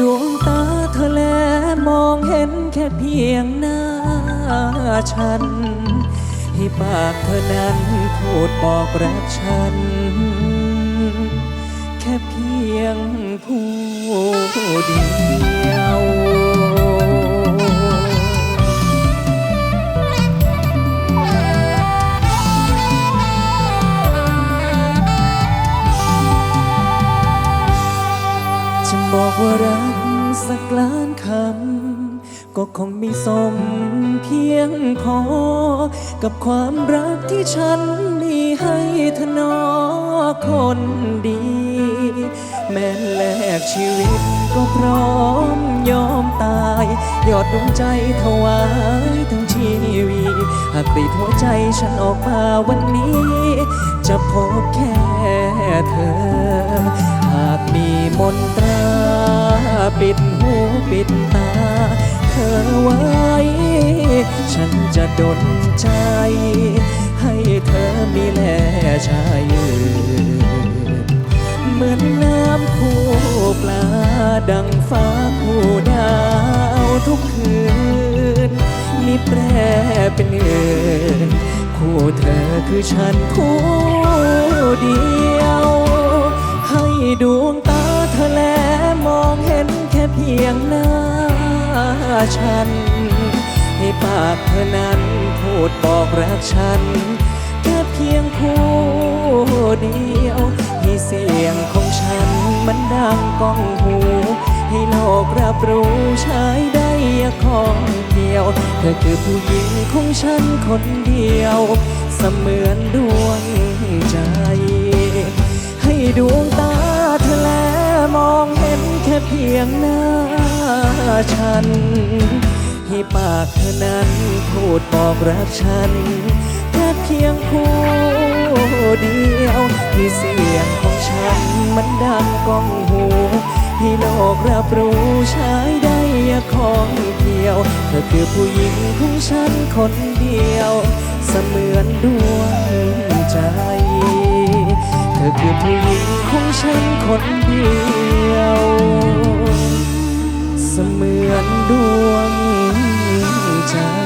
ดวงตาเธอแลมองเห็นแค่เพียงหน้าฉันให้ปากเธอนั้นพูดบอกรักฉัน แค่เพียงผู้เดียว บอกว่ารักสักล้านคำ ก็คงไม่สมเพียงพอ กับความรักที่ฉันมีให้เธอนอคนดี แม้แลกชีวิตก็พร้อมยอมตายยอดดวงใจถวายทั้งชีวิตหากติดหัวใจฉันออกมาวันนี้ จะพบแค่เธอ ปิดหูปิดตา เธอไว้ ฉันจะดนใจ ให้เธอมีแลชายเหมือนน้ำคู่ปลา ดังฟ้าคู่ดาวทุกคืน มีแปรเป็นอื่นคู่เธอคือฉันผู้เดียว ฉัน ให้ปากเธอนั้นพูดบอกรักฉัน แค่เพียงผู้เดียว ให้เสียงของฉันมันดังก้องหู ให้โลกรับรู้ใช้ได้ยาของเดียว เธอคือผู้หญิงของฉันคนเดียว เสมือนดวงใจ ให้ดวงตาเธอแลมองเห็นแค่เพียงหน้า ฉัน ให้ปากเธอนั้นพูดบอกรักฉันแค่เพียงผู้เดียวที่เสียงของฉันมันดังก้องหูให้โลกรับรู้ใช้ได้ย่าของเดียว เธอคือผู้หญิงของฉันคนเดียว เสมือนดวงใจ เธอคือผู้หญิงของฉันคนเดียว มือนดวงใจ